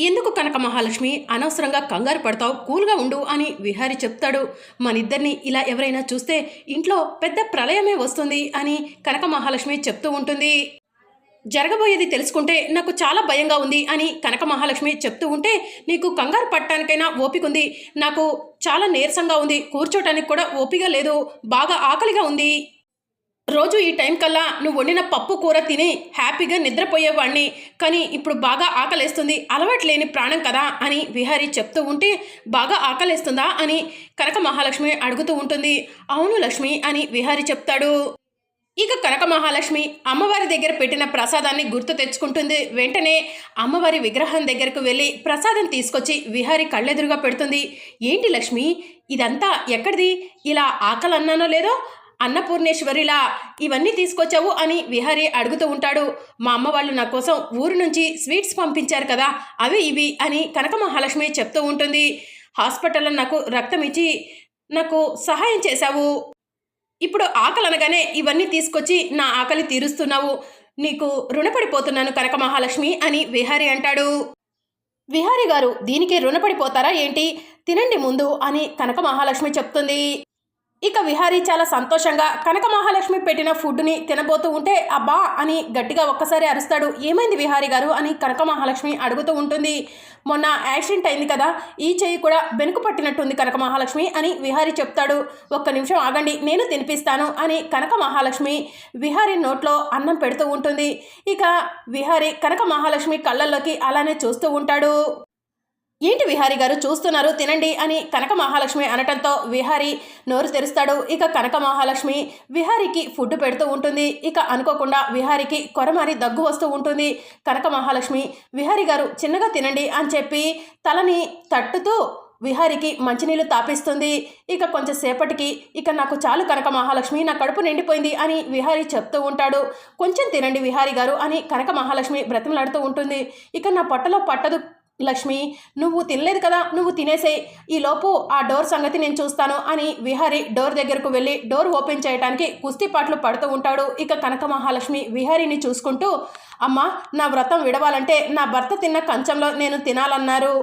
ఎందుకు కనక మహాలక్ష్మి? అనవసరంగా కంగారు పడతావు కూల్గా ఉండు అని విహారి చెప్తాడు. మనిద్దరిని ఇలా ఎవరైనా చూస్తే ఇంట్లో పెద్ద ప్రళయమే వస్తుంది అని కనక మహాలక్ష్మి చెప్తూ ఉంటుంది. జరగబోయేది తెలుసుకుంటే నాకు చాలా భయంగా ఉంది అని కనక మహాలక్ష్మి చెప్తూ ఉంటే నీకు కంగారు పట్టడానికైనా ఓపిక ఉంది. నాకు చాలా నీరసంగా ఉంది. కూర్చోటానికి కూడా ఓపిక లేదు. బాగా ఆకలిగా ఉంది. రోజు ఈ టైం కల్లా నువ్వు వండిన పప్పు కూర తిని హ్యాపీగా నిద్రపోయేవాడిని కానీ ఇప్పుడు బాగా ఆకలేస్తుంది. అలవాటు లేని ప్రాణం కదా అని విహారి చెప్తూ ఉంటే బాగా ఆకలేస్తుందా అని కనక మహాలక్ష్మి అడుగుతూ ఉంటుంది. అవును లక్ష్మి అని విహారి చెప్తాడు. ఇక కనక మహాలక్ష్మి అమ్మవారి దగ్గర పెట్టిన ప్రసాదాన్ని గుర్తు తెచ్చుకుంటుంది. వెంటనే అమ్మవారి విగ్రహం దగ్గరకు వెళ్ళి ప్రసాదం తీసుకొచ్చి విహారి కళ్ళెదురుగా పెడుతుంది. ఏంటి లక్ష్మి? ఇదంతా ఎక్కడిది? ఇలా ఆకలి అన్నానో లేదో? అన్నపూర్ణేశ్వరిలా ఇవన్నీ తీసుకొచ్చావు అని విహరి అడుగుతూ ఉంటాడు. మా అమ్మ వాళ్ళు నా కోసం ఊరు నుంచి స్వీట్స్ పంపించారు కదా అవి ఇవి అని కనక మహాలక్ష్మి చెప్తూ ఉంటుంది. హాస్పిటల్లో నాకు రక్తం ఇచ్చి నాకు సహాయం చేశావు. ఇప్పుడు ఆకలి అనగానే ఇవన్నీ తీసుకొచ్చి నా ఆకలి తీరుస్తున్నావు. నీకు రుణపడిపోతున్నాను కనక మహాలక్ష్మి అని విహారి అంటాడు. విహారి గారు దీనికి రుణపడిపోతారా ఏంటి? తినండి ముందు అని కనక మహాలక్ష్మి చెప్తుంది. ఇక విహారీ చాలా సంతోషంగా కనక మహాలక్ష్మి పెట్టిన ఫుడ్ని తినబోతూ ఉంటే అబ్బా అని గట్టిగా ఒక్కసారి అరుస్తాడు. ఏమైంది విహారీ గారు? అని కనక మహాలక్ష్మి అడుగుతూ ఉంటుంది. మొన్న యాక్సిడెంట్ అయింది కదా ఈ చెయ్యి కూడా వెనుక పట్టినట్టుంది కనక మహాలక్ష్మి అని విహారీ చెప్తాడు. ఒక్క నిమిషం ఆగండి నేను తినిపిస్తాను అని కనక మహాలక్ష్మి విహారీ నోట్లో అన్నం పెడుతూ ఉంటుంది. ఇక విహారీ కనక మహాలక్ష్మి కళ్ళల్లోకి అలానే చూస్తూ ఉంటాడు. ఏంటి విహారి గారు చూస్తున్నారు? తినండి అని కనక మహాలక్ష్మి అనటంతో విహారి నోరు తెరుస్తాడు. ఇక కనక మహాలక్ష్మి విహారికి ఫుడ్ పెడుతూ ఉంటుంది. ఇక అనుకోకుండా విహారికి కొరమారి దగ్గు వస్తూ ఉంటుంది. కనక మహాలక్ష్మి విహారి గారు చిన్నగా తినండి అని చెప్పి తలని తట్టుతూ విహారికి మంచినీళ్ళు తాపిస్తుంది. ఇక కొంచెం సేపటికి ఇక నాకు చాలు కనక మహాలక్ష్మి నా కడుపు నిండిపోయింది అని విహారీ చెప్తూ ఉంటాడు. కొంచెం తినండి విహారీ గారు అని కనక మహాలక్ష్మి బ్రతిమలాడుతూ ఉంటుంది. ఇక నా పొట్టలో పట్టదు లక్ష్మి నువ్వు తినలేదు కదా నువ్వు తినేసే ఈలోపు ఆ డోర్ సంగతి నేను చూస్తాను అని విహారి డోర్ దగ్గరకు వెళ్ళి డోర్ ఓపెన్ చేయడానికి కుస్తీపాట్లు పడుతూ ఉంటాడు. ఇక కనక మహాలక్ష్మి విహారీని చూసుకుంటూ అమ్మ నా వ్రతం విడవాలంటే నా భర్త తిన్న కంచంలో నేను తినాలన్నారు.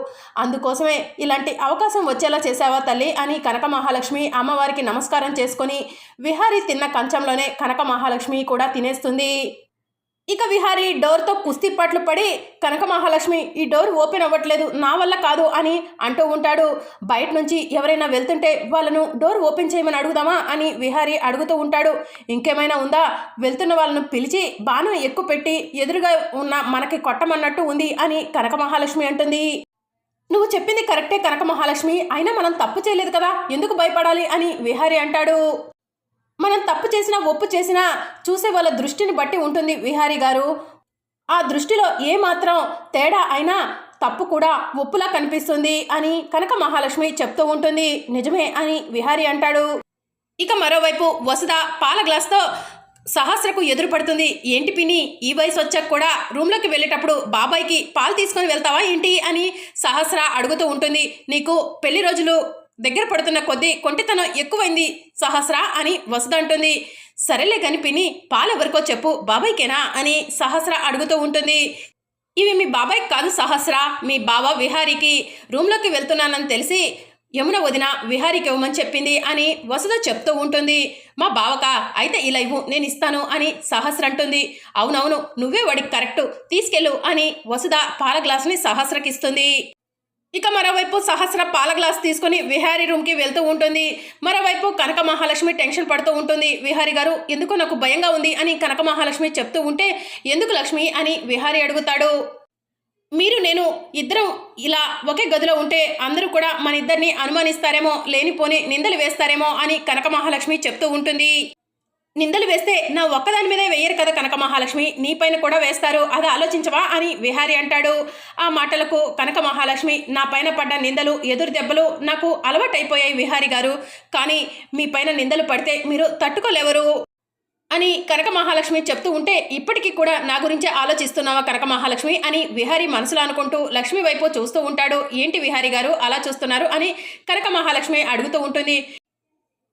అందుకోసమే ఇలాంటి అవకాశం వచ్చేలా చేసావా తల్లి అని కనక మహాలక్ష్మి అమ్మవారికి నమస్కారం చేసుకొని విహారీ తిన్న కంచంలోనే కనక మహాలక్ష్మి కూడా తినేస్తుంది. ఇక విహారీ డోర్తో కుస్తీ పట్లు పడి కనక మహాలక్ష్మి ఈ డోర్ ఓపెన్ అవ్వట్లేదు నా వల్ల కాదు అని అంటూ ఉంటాడు. బయట నుంచి ఎవరైనా వెళ్తుంటే వాళ్ళను డోర్ ఓపెన్ చేయమని అడుగుదామా అని విహారీ అడుగుతూ ఉంటాడు. ఇంకేమైనా ఉందా? వెళ్తున్న వాళ్ళను పిలిచి బాణం ఎక్కువ పెట్టి ఎదురుగా ఉన్న మనకి కొట్టమన్నట్టు ఉంది అని కనక మహాలక్ష్మి అంటుంది. నువ్వు చెప్పింది కరెక్టే కనక మహాలక్ష్మి అయినా మనం తప్పు చేయలేదు కదా ఎందుకు భయపడాలి అని విహారీ అంటాడు. మనం తప్పు చేసినా ఒప్పు చేసినా చూసే వాళ్ళ దృష్టిని బట్టి ఉంటుంది విహారీ గారు. ఆ దృష్టిలో ఏమాత్రం తేడా అయినా తప్పు కూడా ఒప్పులా కనిపిస్తుంది అని కనక మహాలక్ష్మి చెప్తూ ఉంటుంది. నిజమే అని విహారి అంటాడు. ఇక మరోవైపు వసుధ పాల గ్లాస్తో సహస్రకు ఎదురు పడుతుంది. ఏంటి పిని ఈ వయసు వచ్చాక కూడా రూమ్లోకి వెళ్ళేటప్పుడు బాబాయ్కి పాలు తీసుకొని వెళ్తావా ఏంటి అని సహస్ర అడుగుతూ ఉంటుంది. నీకు పెళ్ళి రోజులు దగ్గర పడుతున్న కొద్దీ కొంటితనం ఎక్కువైంది. సహస్ర అని వసుధ అంటుంది. సరేలే కనిపిని పాలెవరికో చెప్పు బాబాయ్కేనా అని సహస్ర అడుగుతూ ఉంటుంది. ఇవి మీ బాబాయ్ కాదు సహస్ర మీ బావ విహారీకి. రూమ్లోకి వెళ్తున్నానని తెలిసి యమున వదిన విహారీకి ఇవ్వమని చెప్పింది అని వసుధ చెప్తూ ఉంటుంది. మా బావక అయితే ఇలా ఇవ్వు నేను ఇస్తాను అని సహస్ర అంటుంది. అవునవును నువ్వే వాడికి కరెక్టు తీసుకెళ్ళు అని వసుధ పాల గ్లాసుని సహస్రకిస్తుంది. ఇక మరోవైపు సహస్ర పాల గ్లాస్ తీసుకుని విహారీ రూమ్కి వెళ్తూ ఉంటుంది. మరోవైపు కనక మహాలక్ష్మి టెన్షన్ పడుతూ ఉంటుంది. విహారీ గారు ఎందుకు నాకు భయంగా ఉంది అని కనక మహాలక్ష్మి చెప్తూ ఉంటే ఎందుకు లక్ష్మి? అని విహారీ అడుగుతాడు. మీరు నేను ఇద్దరం ఇలా ఒకే గదిలో ఉంటే అందరూ కూడా మన ఇద్దరిని అనుమానిస్తారేమో లేనిపోని నిందలు వేస్తారేమో అని కనక మహాలక్ష్మి చెప్తూ ఉంటుంది. నిందలు వేస్తే నా ఒక్కదాని మీదే వేయరు కదా కనక మహాలక్ష్మి. నీపైన కూడా వేస్తారు. అది ఆలోచించవా అని విహారి అంటాడు. ఆ మాటలకు కనక మహాలక్ష్మి నా పైన పడ్డ నిందలు ఎదురు దెబ్బలు నాకు అలవాటైపోయాయి విహారి గారు. కానీ మీ పైన నిందలు పడితే మీరు తట్టుకోలేవరు అని కనక మహాలక్ష్మి చెప్తూ ఉంటే ఇప్పటికీ కూడా నా గురించే ఆలోచిస్తున్నావా కనక మహాలక్ష్మి అని విహారీ మనసులో అనుకుంటూ లక్ష్మి వైపు చూస్తూ ఉంటాడు. ఏంటి విహారీ గారు? అలా చూస్తున్నారు అని కనక మహాలక్ష్మి అడుగుతూ ఉంటుంది.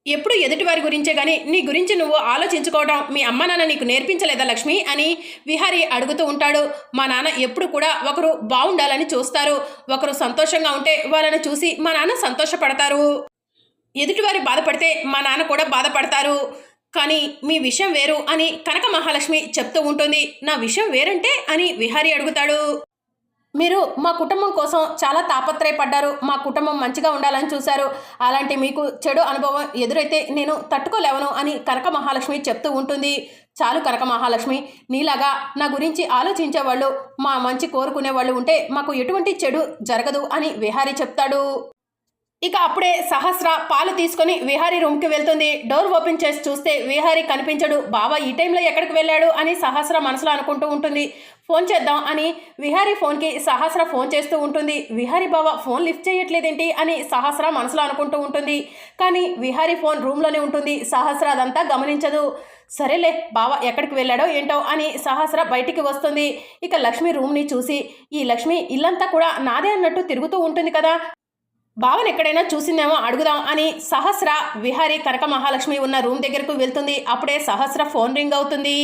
ఎప్పుడు ఎదుటివారి గురించే కానీ నీ గురించి నువ్వు ఆలోచించుకోవడం మీ అమ్మ నాన్న నీకు నేర్పించలేదా లక్ష్మి? అని విహారి అడుగుతూ ఉంటాడు. మా నాన్న ఎప్పుడు కూడా ఒకరు బాగుండాలని చూస్తారు. ఒకరు సంతోషంగా ఉంటే వాళ్ళని చూసి మా నాన్న సంతోషపడతారు. ఎదుటివారి బాధపడితే మా నాన్న కూడా బాధపడతారు. కానీ మీ విషయం వేరు అని కనక మహాలక్ష్మి చెప్తూ ఉంటుంది. నా విషయం వేరంటే అని విహారి అడుగుతాడు. మీరు మా కుటుంబం కోసం చాలా తాపత్రయపడ్డారు. మా కుటుంబం మంచిగా ఉండాలని చూశారు. అలాంటి మీకు చెడు అనుభవం ఎదురైతే నేను తట్టుకోలేవను అని కనక మహాలక్ష్మి చెప్తూ ఉంటుంది. చాలు కనక మహాలక్ష్మి నీలాగా నా గురించి ఆలోచించే వాళ్ళు మా మంచి కోరుకునే వాళ్ళు ఉంటే మాకు ఎటువంటి చెడు జరగదు అని విహారీ చెప్తాడు. ఇక అప్పుడే సహస్ర పాలు తీసుకొని విహారీ రూమ్కి వెళ్తుంది. డోర్ ఓపెన్ చేసి చూస్తే విహారీ కనిపించడు. బాబా ఈ టైంలో ఎక్కడికి వెళ్ళాడు అని సహస్ర మనసులో అనుకుంటూ ఉంటుంది. ఫోన్ చేద్దాం అని విహారీ ఫోన్కి సహస్ర ఫోన్ చేస్తూ ఉంటుంది. విహారీ బావ ఫోన్ లిఫ్ట్ చేయట్లేదేంటి అని సహస్ర మనసులో అనుకుంటూ ఉంటుంది. కానీ విహారీ ఫోన్ రూమ్లోనే ఉంటుంది. సహస్ర అదంతా గమనించదు. సరేలే బావ ఎక్కడికి వెళ్ళాడో ఏంటో అని సహస్ర బయటికి వస్తుంది. ఇక లక్ష్మి రూమ్ని చూసి ఈ లక్ష్మి ఇల్లంతా కూడా నాదే అన్నట్టు తిరుగుతూ ఉంటుంది కదా. బావన్ ఎక్కడైనా చూసిందేమో అడుగుదాం అని సహస్ర విహారీ కనక మహాలక్ష్మి ఉన్న రూమ్ దగ్గరకు వెళ్తుంది. అప్పుడే సహస్ర ఫోన్ రింగ్ అవుతుంది.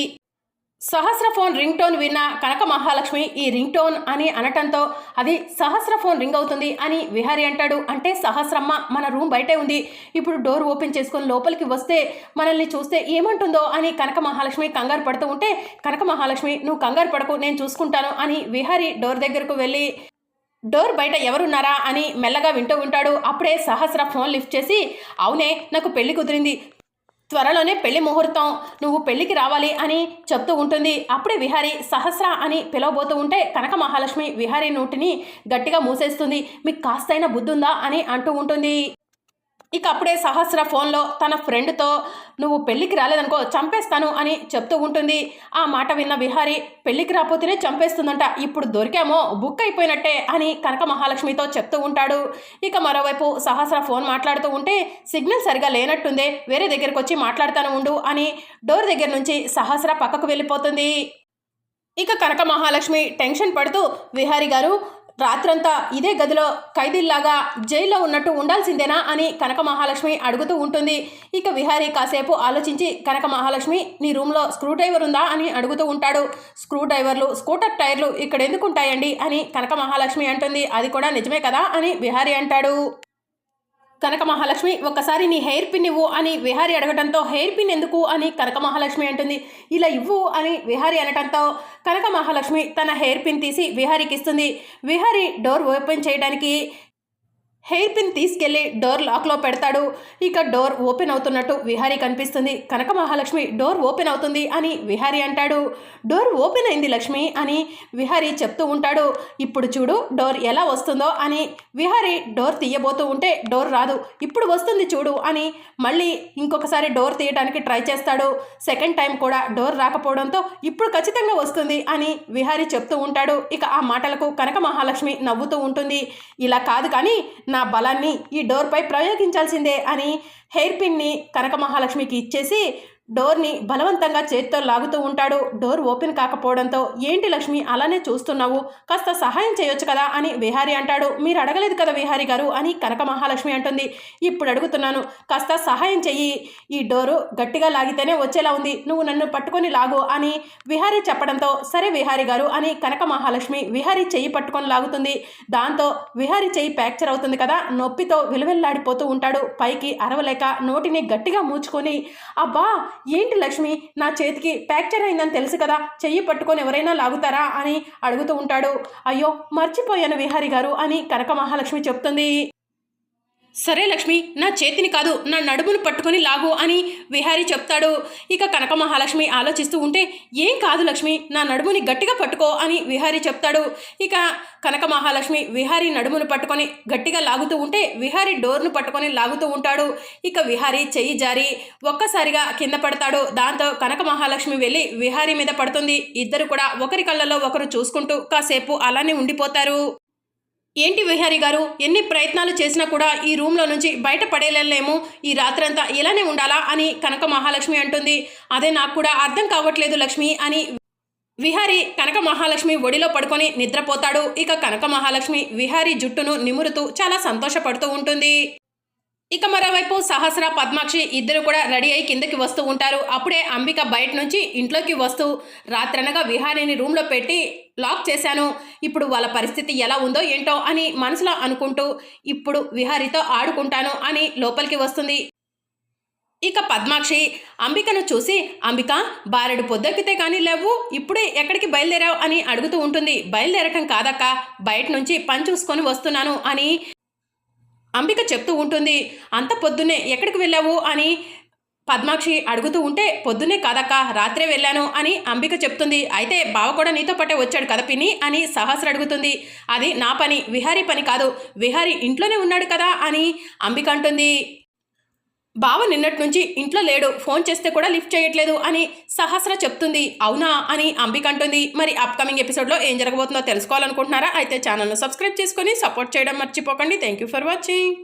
సహస్ర ఫోన్ రింగ్ టోన్ విన్న కనక మహాలక్ష్మి ఈ రింగ్ టోన్ అని అనటంతో అది సహస్ర ఫోన్ రింగ్ అవుతుంది అని విహారీ అంటాడు. అంటే సహస్రమ్మ మన రూమ్ బయటే ఉంది. ఇప్పుడు డోర్ ఓపెన్ చేసుకొని లోపలికి వస్తే మనల్ని చూస్తే ఏమంటుందో అని కనక మహాలక్ష్మి కంగారు పడుతూ ఉంటే కనక మహాలక్ష్మి నువ్వు కంగారు పడకు నేను చూసుకుంటాను అని విహారీ డోర్ దగ్గరకు వెళ్ళి డోర్ బయట ఎవరున్నారా? అని మెల్లగా వింటూ ఉంటాడు. అప్పుడే సహస్ర ఫోన్ లిఫ్ట్ చేసి అవునే నాకు పెళ్ళి కుదిరింది. త్వరలోనే పెళ్ళి ముహూర్తం నువ్వు పెళ్ళికి రావాలి అని చెప్తూ ఉంటుంది. అప్పుడే విహారీ సహస్ర అని పిలవబోతూ ఉంటే కనక మహాలక్ష్మి విహారీ నోటిని గట్టిగా మూసేస్తుంది. మీకు కాస్తైనా బుద్ధుందా అని అంటూ ఉంటుంది. ఇక అప్పుడే సహస్ర ఫోన్లో తన ఫ్రెండ్తో నువ్వు పెళ్ళికి రాలేదనుకో చంపేస్తాను అని చెప్తూ ఉంటుంది. ఆ మాట విన్న విహారి పెళ్ళికి రాపోతేనే చంపేస్తుందంట ఇప్పుడు దొరికామో బుక్ అయిపోయినట్టే అని కనక మహాలక్ష్మితో చెప్తూ ఉంటాడు. ఇక మరోవైపు సహస్ర ఫోన్ మాట్లాడుతూ ఉంటే సిగ్నల్ సరిగా లేనట్టుందే వేరే దగ్గరకు వచ్చి మాట్లాడతాను ఉండు అని డోర్ దగ్గర నుంచి సహస్ర పక్కకు వెళ్ళిపోతుంది. ఇక కనక మహాలక్ష్మి టెన్షన్ పడుతూ విహారి గారు రాత్రంతా ఇదే గదిలో ఖైదీల్లాగా జైల్లో ఉన్నట్టు ఉండాల్సిందేనా అని కనక మహాలక్ష్మి అడుగుతూ ఉంటుంది. ఇక విహారి కాసేపు ఆలోచించి కనక మహాలక్ష్మి నీ రూమ్లో స్క్రూ డ్రైవర్ ఉందా అని అడుగుతూ ఉంటాడు. స్క్రూ డ్రైవర్లు స్కూటర్ టైర్లు ఇక్కడ ఎందుకు ఉంటాయండి అని కనక మహాలక్ష్మి అంటుంది. అది కూడా నిజమే కదా అని విహారీ అంటాడు. కనక మహాలక్ష్మి ఒక్కసారి నీ హెయిర్ పిన్ ఇవ్వు అని విహారి అడగటంతో హెయిర్ పిన్ ఎందుకు అని కనక మహాలక్ష్మి అంటుంది. ఇలా ఇవ్వు అని విహారి అనటంతో కనక మహాలక్ష్మి తన హెయిర్ పిన్ తీసి విహారికి ఇస్తుంది. విహారి డోర్ ఓపెన్ చేయడానికి హెయిర్ పిన్ తీసుకెళ్ళి డోర్ లాక్లో పెడతాడు. ఇక డోర్ ఓపెన్ అవుతున్నట్టు విహారీ కనిపిస్తుంది. కనక మహాలక్ష్మి డోర్ ఓపెన్ అవుతుంది అని విహారీ అంటాడు. డోర్ ఓపెన్ అయింది లక్ష్మి అని విహారీ చెప్తూ ఉంటాడు. ఇప్పుడు చూడు డోర్ ఎలా వస్తుందో అని విహారీ డోర్ తీయబోతూ ఉంటే డోర్ రాదు ఇప్పుడు వస్తుంది చూడు అని మళ్ళీ ఇంకొకసారి డోర్ తీయడానికి ట్రై చేస్తాడు. సెకండ్ టైం కూడా డోర్ రాకపోవడంతో ఇప్పుడు ఖచ్చితంగా వస్తుంది అని విహారీ చెప్తూ ఉంటాడు. ఇక ఆ మాటలకు కనక మహాలక్ష్మి నవ్వుతూ ఉంటుంది. ఇలా కాదు కానీ నా బలాన్ని ఈ డోర్పై ప్రయోగించాల్సిందే అని హెయిర్ పిన్ని కనక మహాలక్ష్మికి ఇచ్చేసి డోర్ని బలవంతంగా చేత్తో లాగుతూ ఉంటాడు. డోర్ ఓపెన్ కాకపోవడంతో ఏంటి లక్ష్మి అలానే చూస్తున్నావు? కాస్త సహాయం చేయొచ్చు కదా అని విహారీ అంటాడు. మీరు అడగలేదు కదా విహారీ గారు అని కనక మహాలక్ష్మి అంటుంది. ఇప్పుడు అడుగుతున్నాను కాస్త సహాయం చెయ్యి. ఈ డోరు గట్టిగా లాగితేనే వచ్చేలా ఉంది. నువ్వు నన్ను పట్టుకొని లాగు అని విహారీ చెప్పడంతో సరే విహారీ గారు అని కనక మహాలక్ష్మి విహారీ చెయ్యి పట్టుకొని లాగుతుంది. దాంతో విహారీ చెయ్యి ఫ్రాక్చర్ అవుతుంది కదా నొప్పితో విలువెల్లాడిపోతూ ఉంటాడు. పైకి అరవలేక నోటిని గట్టిగా మూచుకొని అబ్బా ఏంటి లక్ష్మి? నా చేతికి ఫ్రాక్చర్ అయిందని తెలుసు కదా చెయ్యి పట్టుకొని ఎవరైనా లాగుతారా అని అడుగుతూ ఉంటాడు. అయ్యో మర్చిపోయాను విహారి గారు అని కనక మహాలక్ష్మి చెప్తుంది. సరే లక్ష్మి నా చేతిని కాదు నా నడుమును పట్టుకొని లాగు అని విహారీ చెప్తాడు. ఇక కనక మహాలక్ష్మి ఆలోచిస్తూ ఉంటే ఏం కాదు లక్ష్మి నా నడుముని గట్టిగా పట్టుకో అని విహారీ చెప్తాడు. ఇక కనక మహాలక్ష్మి విహారీ నడుమును పట్టుకొని గట్టిగా లాగుతూ ఉంటే విహారీ డోర్ను పట్టుకొని లాగుతూ ఉంటాడు. ఇక విహారీ చెయ్యి జారి ఒక్కసారిగా కింద పడతాడు. దాంతో కనక మహాలక్ష్మి వెళ్ళి విహారీ మీద పడుతుంది. ఇద్దరు కూడా ఒకరి కళ్ళలో ఒకరు చూసుకుంటూ కాసేపు అలానే ఉండిపోతారు. ఏంటి విహారి గారు? ఎన్ని ప్రయత్నాలు చేసినా కూడా ఈ రూమ్లో నుంచి బయట పడేలేము ఈ రాత్రంతా ఇలానే ఉండాలా అని కనక మహాలక్ష్మి అంటుంది. అదే నాకు కూడా అర్థం కావట్లేదు లక్ష్మి అని విహారి కనక మహాలక్ష్మి ఒడిలో పడుకొని నిద్రపోతాడు. ఇక కనక మహాలక్ష్మి విహారి జుట్టును నిమురుతూ చాలా సంతోషపడుతూ ఉంటుంది. ఇక మరోవైపు సహస్ర పద్మాక్షి ఇద్దరు కూడా రెడీ అయి కిందకి వస్తూ ఉంటారు. అప్పుడే అంబిక బయట నుంచి ఇంట్లోకి వస్తూ రాత్రనగా విహారీని రూమ్లో పెట్టి లాక్ చేశాను. ఇప్పుడు వాళ్ళ పరిస్థితి ఎలా ఉందో ఏంటో అని మనసులో అనుకుంటూ ఇప్పుడు విహారీతో ఆడుకుంటాను అని లోపలికి వస్తుంది. ఇక పద్మాక్షి అంబికను చూసి అంబిక బారెడు పొద్దెక్కితే కానీ లేవు ఇప్పుడే ఎక్కడికి బయలుదేరావు అని అడుగుతూ ఉంటుంది. బయలుదేరటం కాదక్క బయట నుంచి పని చూసుకొని వస్తున్నాను అని అంబిక చెప్తూ ఉంటుంది అంత పొద్దున్నే ఎక్కడికి వెళ్ళావు? అని పద్మాక్షి అడుగుతూ ఉంటే పొద్దున్నే కాదక్క రాత్రే వెళ్ళాను అని అంబిక చెప్తుంది. అయితే బావ కూడా నీతో పాటే వచ్చాడు కదా పిని అని సహస్ర అడుగుతుంది. అది నా పని విహారీ పని కాదు విహారీ ఇంట్లోనే ఉన్నాడు కదా అని అంబిక అంటుంది. బావ నిన్నటి నుంచి ఇంట్లో లేడు ఫోన్ చేస్తే కూడా లిఫ్ట్ చేయట్లేదు అని సహస్ర చెప్తుంది. అవునా? అని అంబిక అంటుంది. మరి అప్కమింగ్ ఎపిసోడ్లో ఏం జరగబోతుందో తెలుసుకోవాలనుకుంటున్నారా? అయితే ఛానల్ను సబ్స్క్రైబ్ చేసుకొని సపోర్ట్ చేయడం మర్చిపోకండి. Thank you for watching